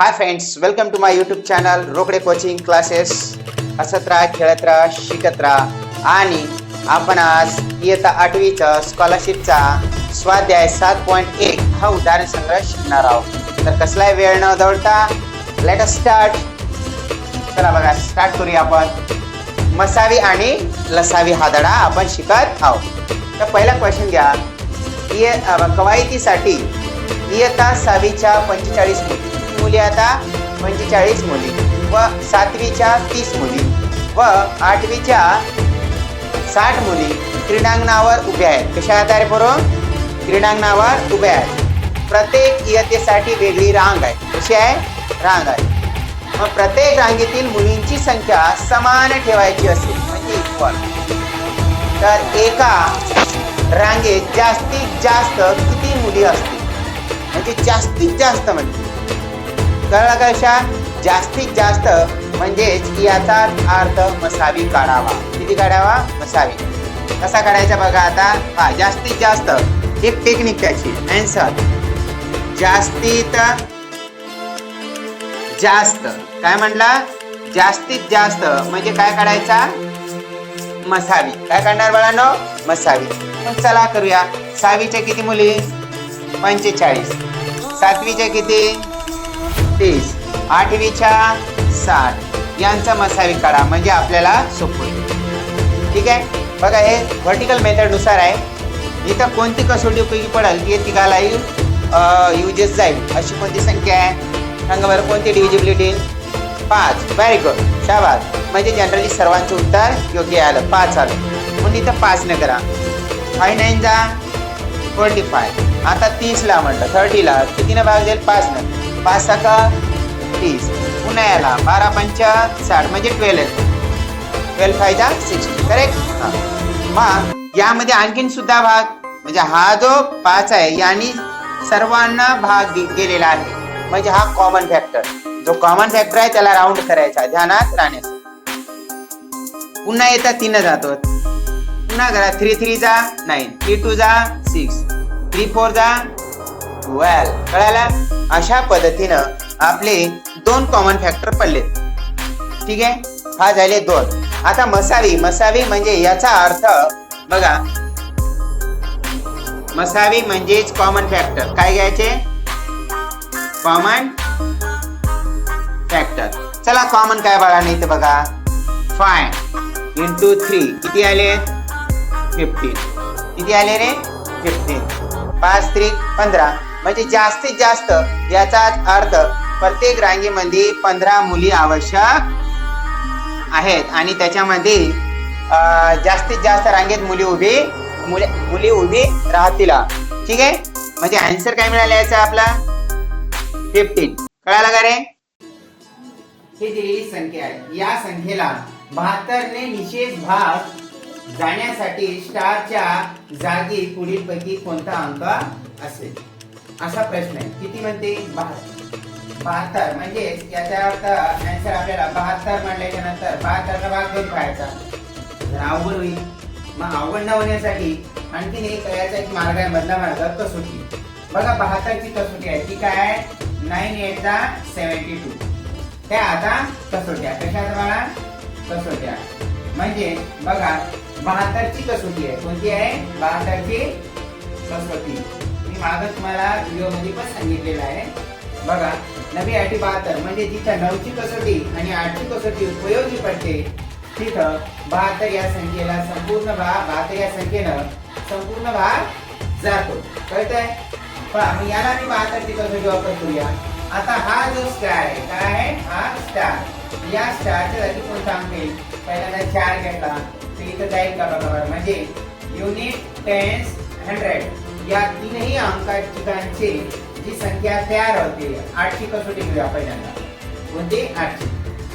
Hi friends welcome to my YouTube channel Rokade coaching classes हसत राहा खेळत राहा शिकत राहा आणि आपण आज इयत्ता आठवीचा स्कॉलरशिपचा स्वाध्याय सात पॉईंट एक हा उदाहरण संग्रह शिकणार आहोत. तर कसलाही वेळ न दौडता लेट स्टार्ट चला बघा स्टार्ट करूया आपण. मसावी आणि लसावी हा धडा आपण शिकत आहोत. तर पहिला क्वेश्चन घ्या. इय कवायतीसाठी इयत्ता सहावीच्या पंचेचाळीस मुली. मुली आता म्हणजे पंचेचाळीस मुली. व सातवीच्या तीस मुली. व आठवीच्या साठ मुली क्रीडांगणावर उभ्या आहेत. कशा आधारे बरोबर क्रीडांगणावर उभ्या आहेत. प्रत्येक इयत्तेसाठी वेगळी रांग आहे. कशी आहे? रांग आहे. मग प्रत्येक रांगेतील मुलींची संख्या समान ठेवायची असेल म्हणजे इक्वल तर एका रांगेत जास्तीत जास्त किती मुली असतील? म्हणजे जास्तीत जास्त म्हणजे. कळलं कशा जास्तीत जास्त म्हणजेच याचा अर्थ मसावी काढावा. किती काढावा? मसावी. कसा काढायचा बघा आता? हा जास्तीत जास्त. एक टेक्निक त्याची. आन्सर जास्तीत जास्त. काय म्हणला जास्तीत जास्त म्हणजे काय काढायचा? मसावी. काय काढणार बाळांनो? मसावी. मग चला करूया. सहावीच्या किती मुली? पंचेचाळीस. सातवीच्या किती? तीस. आठवीच्या साठ. यांचा मसावी काढा म्हणजे आपल्याला सोपं होईल ठीक आहे? बघा हे व्हर्टिकल मेथडनुसार आहे. इथं कोणती कसोटी उपयोगी पडेल ती तिघालाही युजेस जाईल अशी कोणती संख्या आहे? सांगा बरं कोणती डिव्हिजिबिलिटी पाच. व्हेरी गुड शाबाद म्हणजे जनरली सर्वांचं उत्तर योग्य आलं. पाच आलं. म्हणून इथं पाच न करा. फाय नाईन जा फोर्टी फाय आता तीसला म्हटलं थर्टीला कितीनं भाग जाईल? पाच न पाच सका तीस. पुन्हा याला बारा पंच साठ म्हणजे ट्वेल्व येतो ट्वेल्व फायदा सिक्स्टी करेक्ट हां. मग यामध्ये आणखीन सुद्धा भाग म्हणजे हा जो पाच आहे यांनी सर्वांना भाग दि- गेलेला आहे. म्हणजे हा कॉमन फॅक्टर जो कॉमन फॅक्टर आहे त्याला राऊंड करायचा ध्यानात राहण्याचा. पुन्हा येतात तीन जातो. पुन्हा करा. थ्री थ्री जा नाईन थ्री टू जा सिक्स थ्री फोर जा ट्वेल्व कळायला अशा पद्धतीनं आपले दोन कॉमन फॅक्टर पडले ठीक आहे? हा झाले दोन. आता मसावी. मसावी म्हणजे याचा अर्थ बघा. मसावी म्हणजेच कॉमन फॅक्टर काय घ्यायचे? कॉमन फॅक्टर चला कॉमन काय बाळा नाही तर बघा. फाय इंटू थ्री किती आले? फिफ्टीन किती आले रे? फिफ्टीन पाच थ्री पंधरा. म्हणजे जास्तीत जास्त याचाच अर्थ प्रत्येक रांगेमध्ये पंधरा मुली आवश्यक आहेत. आणि त्याच्यामध्ये जास्तीत जास्त रांगेत मुली उभी मुले मुली उभी राहतील. ठीक आहे? म्हणजे आन्सर काय मिळाला याचा आपला? फिफ्टीन कळाला का रे? ही दिलेली संख्या आहे या संख्येला बहात्तरने निषेध भाग जाण्यासाठी स्टारच्या जागी पुढील पैकी कोणता अंक असेल? असा प्रश्न आहे. किती म्हणते? बहात्तर. बहात्तर म्हणजे याचा अर्थ आन्सर आपल्याला बहात्तर म्हणल्याच्या नंतर बहात्तरचा भाग दोन पाहायचा जर अवघड होईल. मग अवघड न होण्यासाठी आणखीन एक याचा एक मार्ग आहे मधला मार्ग कसोटी. बघा बहात्तरची कसोटी आहे. ती काय आहे? नाईन एट दा सेव्हन्टी टू त्या आता कसोट्या. कशा तुम्हाला? कसोट्या. म्हणजे बघा बहात्तरची कसोटी आहे. कोणती आहे? बहात्तरची कसोटी. मी मला तुम्हाला व्हिडिओमध्ये पण सांगितलेलं आहे. बघा नवी आठी बहात्तर म्हणजे जिथं नऊची कसोटी आणि आठची कसोटी उपयोगी पडते तिथं बहात्तर या संख्येला संपूर्ण भाग बहात्तर या संख्येनं संपूर्ण भाग जातो. कळतंय? आहे पण याला मी बहात्तरची कसोटी वापर करूया. आता हा जो स्टार आहे काय आहे? हा स्टार या स्टारच्या जागी कोणता अंक येईल? पहिल्यांदा चार घेतला. तर इथं जाईल का बघा. म्हणजे युनिट टेन्स हंड्रेड या तीनही अंकांचे जी संख्या तयार होते आठची कसोटी घेऊया पहिल्यांदा. कोणते? आठची.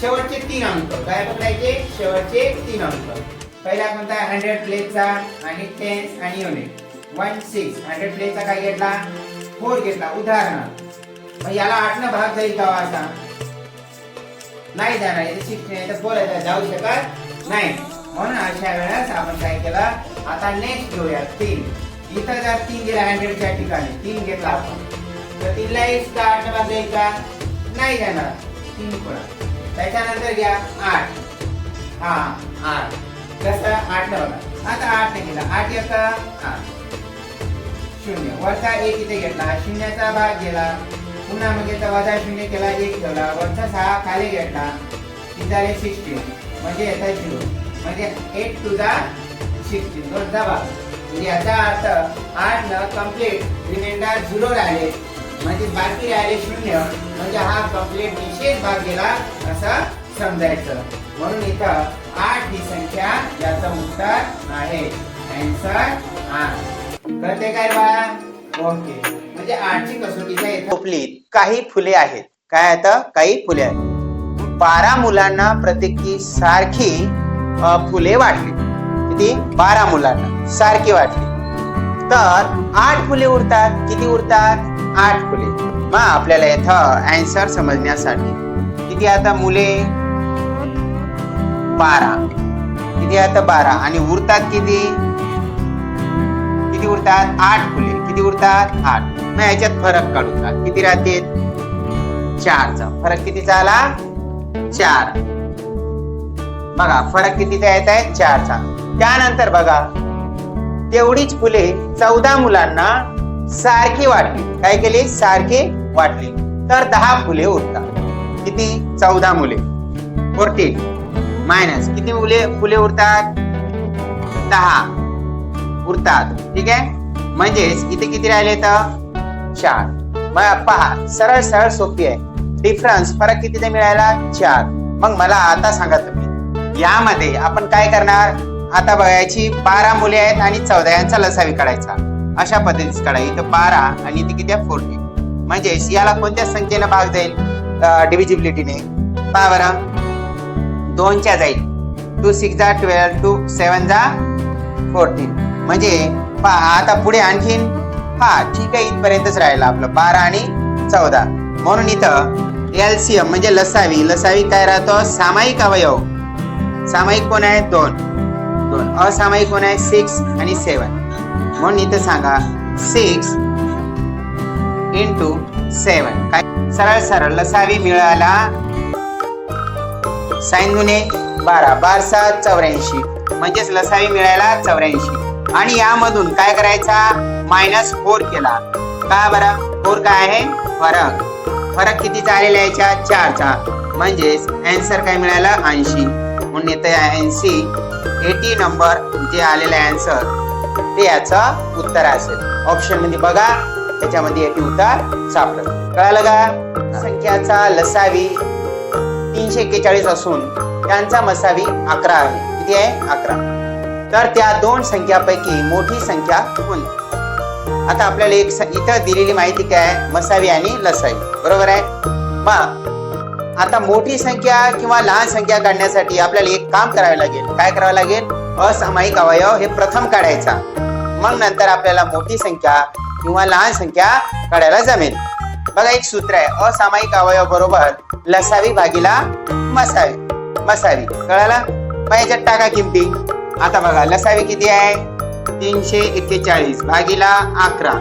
शेवटचे तीन अंक. काय बघायचे शेवटचे तीन अंक. पहिला कोणता? हंड्रेड प्लेसचा आणि टेन्स आणि युनिट वन सिक्स हंड्रेड प्लेसचा काय घेतला? फोर घेतला. उदाहरणार्थ मग याला आठनं भाग जाईल का हो असा नाही जाणार. इथे शिफ्ट नाही तर बोलायचं जाऊ शकत नाही. म्हणून अशा वेळेस आपण काय केलं? आता नेक्स्ट घेऊया तीन. इथं जर तीन गेला हंड्रेडच्या ठिकाणी तीन घेतला आपण. तर तीनला एक का आठ भाग जाईल का नाही जाणार तीन फळं त्याच्यानंतर घ्या आठ. हा आठ. कसं आठ बघा. आता आठ ने गेला आठ एक आठ. शून्य. वरचा एक इथे घेतला. शून्याचा भाग गेला. पुन्हा म्हणजे वजा शून्य केला एक ठेवला. वरचा सहा खाली घेतला. ती सिक्स्टीन म्हणजे येतात झिरो म्हणजे एट टू दा सिक्स्टीन दोन भाग म्हणजे याचा अर्थ आठ न कंप्लीट रिमेंडर झिरो राहिले. म्हणजे बाकी राहिले शून्य. म्हणजे हा कंप्लीट निषेध भाग गेला असं समजायचं. म्हणून इथं आठ ही संख्या याचं उत्तर आहे. आन्सर आठ. कळते काय बाळा? ओके. म्हणजे आठची कसोटीच्या इथं टोपलीत काही फुले आहेत. काय आता काही फुले आहेत. बारा मुलांना प्रत्येकी सारखी फुले वाटली. ती बारा मुलांना. सारखी वाटली. तर आठ फुले उरतात. किती उरतात? आठ फुले. मग आपल्याला इथं अँसर समजण्यासाठी. किती आता मुले? बारा. किती आता बारा? आणि उरतात किती? किती उरतात? आठ फुले. किती उरतात? आठ. मग याच्यात फरक काढून टाक. किती राहते चारचा फरक कितीचा आला? चार. बघा फरक कितीचा येत आहे? चारचा त्यानंतर बघा तेवढीच फुले चौदा मुलांना सारखी वाटली. काय केली? सारखी वाटली. तर दहा फुले उरतात. किती? चौदा मुले. Forty minus. किती मुले फुले उरतात? दहा. उरतात. ठीक आहे? म्हणजेच इथे किती राहिले तर? चार. मग पहा. सरळ सरळ सोपी आहे. डिफरन्स फरक कितीचा मिळाला चार. मग मला आता सांगा तुम्ही. यामध्ये आपण काय करणार? आता बघायची बारा मुले आहेत आणि चौदा यांचा लसावी काढायचा अशा पद्धतीच काढायची इथं बारा आणि इथे किती फोर्टी म्हणजेच याला कोणत्या संख्येनं भाग जाईल? डिव्हिजिबिलिटीने पहा बरं. दोनच्या जाईल. टू सिक्स जा ट्वेल्व टू सेवन जा फोर्टीन म्हणजे पहा आता पुढे आणखीन हा ठीक आहे इथपर्यंतच राहिलं आपलं बारा आणि चौदा. म्हणून इथं एलसीएम म्हणजे लसावी. लसावी काय राहतो? सामायिक अवयव. सामायिक कोण आहे? दोन. दोन. असामायिक कोण आहे सिक्स आणि सेवन म्हणून इथं सांगा सिक्स इंटू सेवन काय? सरळ सरळ लसावी मिळाला. साईन गुणे बारा बार सात चौऱ्याऐंशी. म्हणजेच लसावी मिळायला चौऱ्याऐंशी. आणि यामधून काय करायचा? मायनस फोर केला. का बरं? फोर काय आहे? फरक. फरक कितीचा आलेला याच्या चारचा. म्हणजेच अँसर काय मिळाला? ऐंशी. म्हणून येतं ऐंशी. एटी नंबर जे आलेलं अँसर ते याचं उत्तर असेल. ऑप्शनमध्ये बघा त्याच्यामध्ये एटी उत्तर सापडत कळालं का? संख्याचा लसावी तीनशे एक्केचाळीस असून त्यांचा मसावी अकरा आहे. किती आहे? अकरा. तर त्या दोन संख्यापैकी मोठी संख्या कोणती आता आपल्याला एक इथं दिलेली माहिती काय? मसावी आणि लसावी. बरोबर आहे? मग आता मोठी संख्या किंवा लहान संख्या काढण्यासाठी आपल्याला एक काम करावे लागेल. काय करावं लागेल? असामायिक अवयव हे प्रथम काढायचा. मग नंतर आपल्याला मोठी संख्या किंवा लहान संख्या काढायला जमेल. बघा एक सूत्र आहे. असामायिक अवयव बरोबर लसावी भागीला मसावी. मसावी. कळाला? मग याच्यात टाका किमती. आता बघा लसावी किती आहे? तीनशे एक्केचाळीस भागीला अकरा.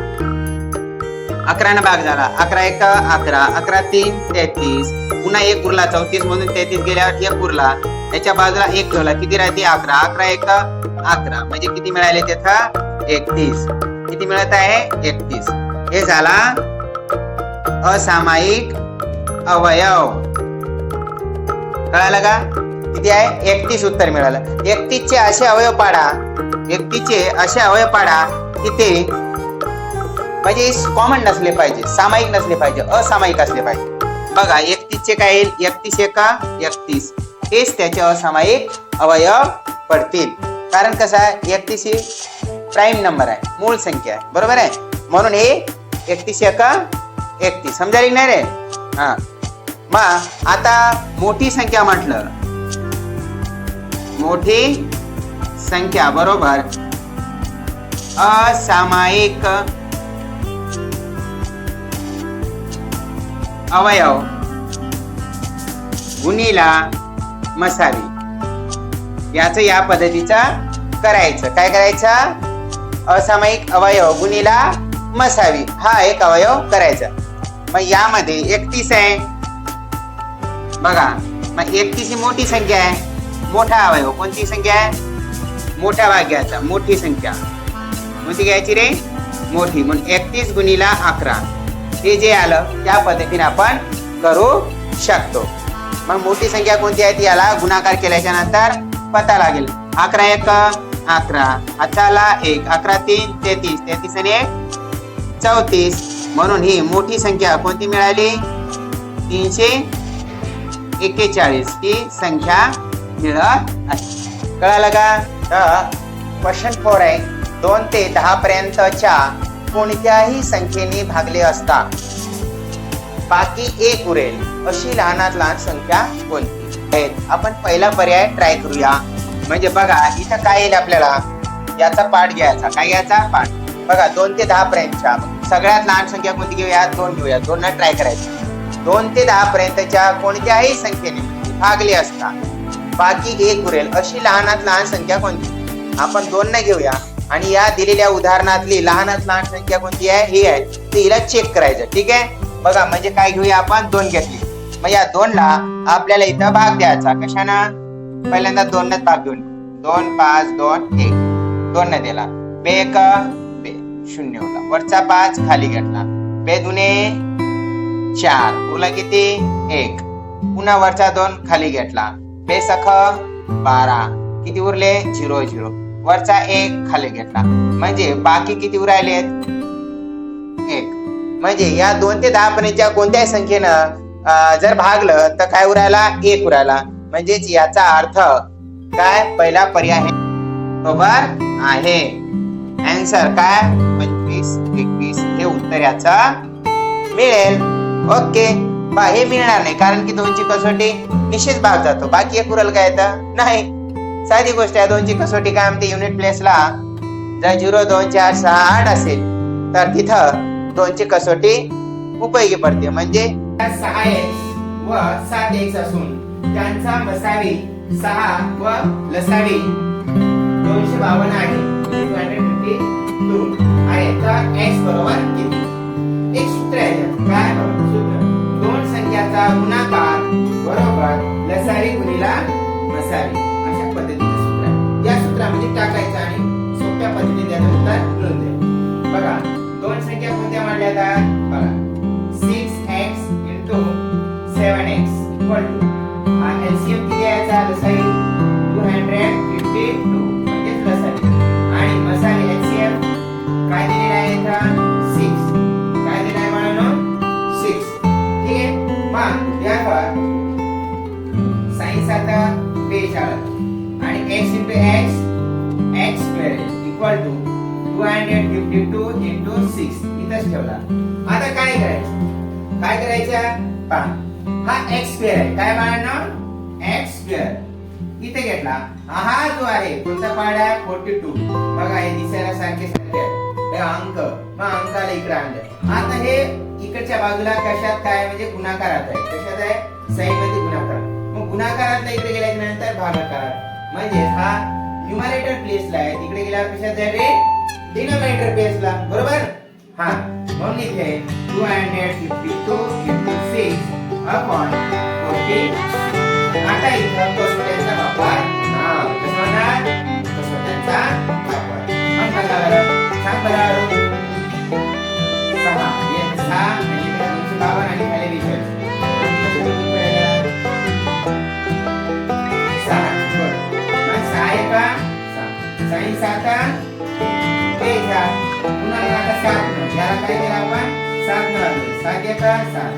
अकरानं भाग झाला. अकरा एक अकरा. अकरा तीन तेहतीस. पुन्हा एक उरला चौतीस मधून तेहतीस गेल्यावर एक उरला. त्याच्या बाजूला एक ठेवला. किती राहते अकरा. अकरा एक अकरा. म्हणजे किती मिळाले तिथं एकतीस. किती मिळत आहे? एकतीस. हे झाला असामायिक अवयव. कळालं का? किती आहे? एकतीस उत्तर मिळालं. एकतीसचे असे अवयव पाडा. एकतीसचे असे अवयव पाडा की ते म्हणजे कॉमन नसले पाहिजे सामायिक नसले पाहिजे असामायिक असले पाहिजे. बघा एकतीसचे काय येईल? एकतीस एका एकतीस. हेच त्याचे असामायिक अवयव पडतील. कारण कसं आहे? एकतीस ही प्राईम नंबर आहे. मूळ संख्या आहे. बरोबर आहे? म्हणून हे एकतीस एका एकतीस. समजायला नाही रे हा. मग आता मोठी संख्या म्हटलं. मोठी संख्या बरोबर. असामायिक अवयव. गुणीला मसावी याच या पद्धतीचा करायचं. काय करायचं? असामायिक अवयव गुणीला मसावी. हा एक अवयव करायचा. मग यामध्ये एकतीस आहे. बघा मग एकतीस ही मोठी संख्या आहे. मोठा अवयव कोणती संख्या आहे? मोठ्या भाग्याचा मोठी संख्या. कोणती घ्यायची रे? मोठी. म्हणून एकतीस गुणीला अकरा. हे जे आलं त्या पद्धतीने आपण करू शकतो. मग मोठी संख्या कोणती आहे? ती याला गुणाकार केल्याच्यानंतर पता लागेल. अकरा एक अकरा. हाताला एक. अकरा तीन तेहतीस. तेहतीस आणि एक चौतीस. म्हणून ही मोठी संख्या कोणती मिळाली? तीनशे एक्केचाळीस. ही संख्या मिळत आहे. कळालं का? तर क्वेश्चन फोर आहे. दोन ते दहा पर्यंतच्या कोणत्याही संख्येने भागले असता. बाकी एक उरेल. अशी लहानात लहान संख्या कोणती? आपण पहिला पर्याय ट्राय करूया. म्हणजे बघा इथं काय येईल आपल्याला? याचा पाठ घ्यायचा. काय घ्यायचा? पाठ. बघा दोन ते दहा पर्यंतच्या. सगळ्यात लहान संख्या कोणती घेऊया दोन घेऊया दोन ट्राय करायची. दोन ते दहा पर्यंतच्या कोणत्याही संख्येने भागले असता. बाकी एक उरेल. अशी लहानात लहान संख्या कोणती? आपण दोन न घेऊया. आणि या दिलेल्या उदाहरणातली लहानात लहान संख्या कोणती आहे? ही आहे. ते हिला चेक करायचं ठीक आहे? बघा म्हणजे काय घेऊया आपण? दोन घेतली. मग या दोनला आपल्याला इथं भाग द्यायचा. कशाना? पहिल्यांदा दोनच भाग घेऊन दोन पाच दोन एक. दोन न दिला. बे एक बे शून्य होता. वरचा पाच खाली घेतला. बे दुने चार. उरला किती? एक. पुन्हा वरचा दोन खाली घेतला. बे सख बारा. किती उरले? Zero zero. वरचा एक खाली घेतला. म्हणजे बाकी किती उरायलेत एक. म्हणजे या दोन ते दहा पर्यंतच्या कोणत्याही संख्येनं जर भागलं तर काय उरायला? एक उरायला. म्हणजेच याचा अर्थ काय? पहिला पर्याय आहे. बरोबर? आहे. आन्सर काय? पंचवीस एकवीस. हे उत्तर याचं मिळेल. ओके. बा हे मिळणार नाही कारण की दोनची कसोटी निश्चित भाग जातो. बाकी एक उरल काय येतं नाही. साधी गोष्ट आहे दोनची कसोटी काय म्हणते? युनिट प्लेसला जर झिरो दोन चार सहा आठ असेल तर तिथं दोनची कसोटी उपयोगी पडते. म्हणजे? सहा एक्स व सात एक्स असून त्यांचा मसावी सहा व लसावी दोनशे बावन्न आहे. आणि एक्स बरोबर किती? एक सूत्र आहे. काय सूत्र. दोन संख्याचा गुणाकार बरोबर लसावी गुणिला मसावी आहे टाकायचं आणि सोप्या पद्धतीने त्याचं उत्तर मिळून जाईल बघा दोन संख्या कोणत्या मांडल्या जातात बघा six X into seven X equal to LCM किती यायचा लसाई टू हंड्रेड फिफ्टी टू म्हणजेच लसाई आणि मसाले एलसीएम काय दिलेला आहे इथं? सिक्स काय दिलेला आहे म्हणून सिक्स ठीक आहे? मग यावर साईन्स आता बेचाळीस आणि X into X X square equal to two hundred fifty two into six इथंच ठेवला. आता काय करायचं? काय करायचं? पहा. हा एक्स स्क्वेअर आहे. काय बाळांनो? एक्स स्क्वेअर इथे घेतला. हा जो आहे कोणता पार्ट आहे फोर्टी टू बघा हे दिसायला सारखे सारखे आहे. हे अंक. मग अंकाला इकडे आणले आता हे इकडच्या बाजूला कशात काय? म्हणजे गुणाकारात आहे. कशात आहे? साईडमध्ये गुणाकार. मग गुणाकारातला इकडे गेल्याच्यानंतर भागाकारात म्हणजे हा न्युमरेटर प्लेसला आहे. तिकडे गेल्यावर कशात आहे रे डिनोमिनेटर प्लेसला बरोबर? हा. म्हणून इथे two hundred fifty two fifty six upon okay आता इथं कसोट्यांचा वापर. हा. कसं म्हणणार कसोट्यांचा सहा साता ते सात. पुन्हा आता सात न. याला काय केलं आपण? सात न लागले सात एका सात.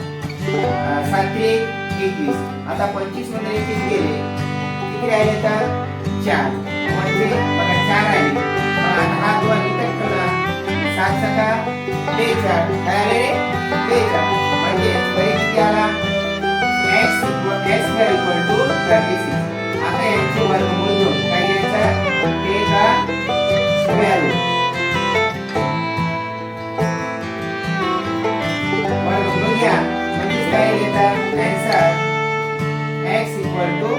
सात त्रिक एकवीस. आता पंचवीसमध्ये एकवीस गेले किती राहिले तर? चार. म्हणजे बघा चार राहिले. मग हा दोन इथं ठेवला. सात सका बेचार काय आले? रे बेचार म्हणजे बरी किती आला? X X square equal to thirty six आता यांचे वर्गमूळ घ्यायचं ते का स्क्वेअर घ्या म्हणजेच काय आन्सर इक्वल टू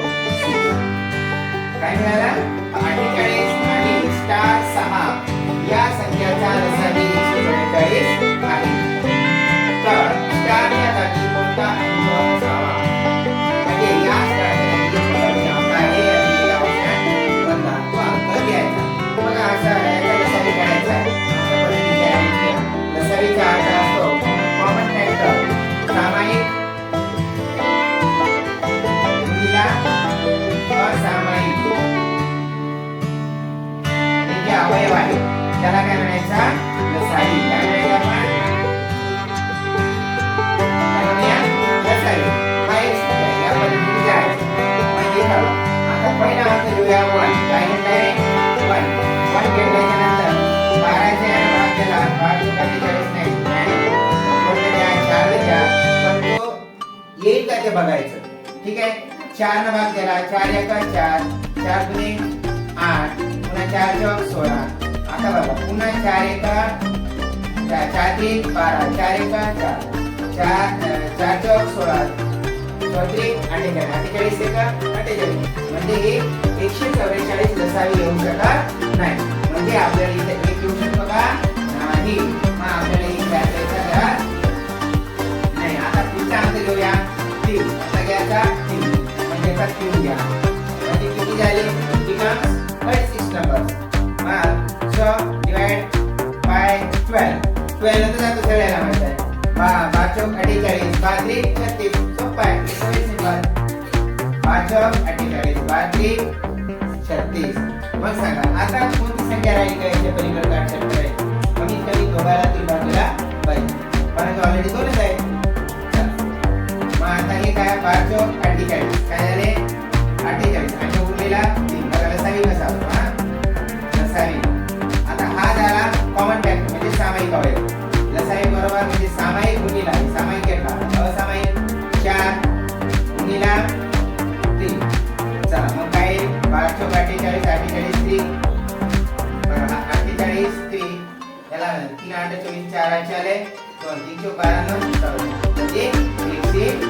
काय मिळाला अठ्ठेचाळीस आणि स्टार सहा या संख्याचा चार न भाग केला चार? एका चार चार दुने आठ. पुन्हा चार चौक सोळा. आता बघा पुन्हा चार एका चार चार तीन बारा. चार एका चार. चार चार चौक सोळा. चौत्री अठ्ठेचाळीस. अठ्ठेचाळीस एका अठ्ठेचाळीस. म्हणजे हे एकशे चौवेचाळीस दसावी येऊ शकत नाही. म्हणजे आपल्याला इथे एक येऊ शकतो का नाही. मग आपल्याला ही घ्यायचा नाही आता पुढचा अंक घेऊया. तीन. आता घ्यायचा. तीन म्हणजे घ्या म्हणजे किती झाले बिकम्स थर्टी नंबर मग so divide by twelve twelve नंतर जातो सगळ्याला माहीत आहे बा बाचोक अठ्ठेचाळीस बात्री छत्तीस सोपा आहे एकोणीस अठ्ठेचाळीस छत्तीस। मग सांगा आता कोणती संख्या राहील का याच्या पलीकडे काढ कमीत कमी दोघाला तीन बाजूला पाहिजे परंतु ऑलरेडी दोनच आहे आता हे काय बार चौक अठ्ठेचाळीस काय झाले? अठ्ठेचाळीस आणि उरलेला. तीन बघा लसावी कसा हा? लसावी आता हा झाला कॉमन फॅक्टर म्हणजे सामायिक अवयव. लसावी बरोबर म्हणजे सामायिक गुणिला. सामायिक घेतला असामायिक. चार. गुणीला तीन. चला मग काय? बार चौक अठ्ठेचाळीस अठ्ठेचाळीस तीन. अठ्ठेचाळीस तीन. याला तीन आठ चोवीस चार आठशे आले. दोन तीनशे बारा नऊ म्हणजे एकशे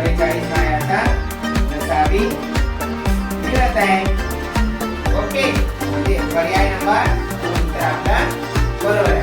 चव्वेचाळीस माय आता नसावी मिळत आहे ओके म्हणजे पर्याय नंबर तुमचा आपला बरोबर आहे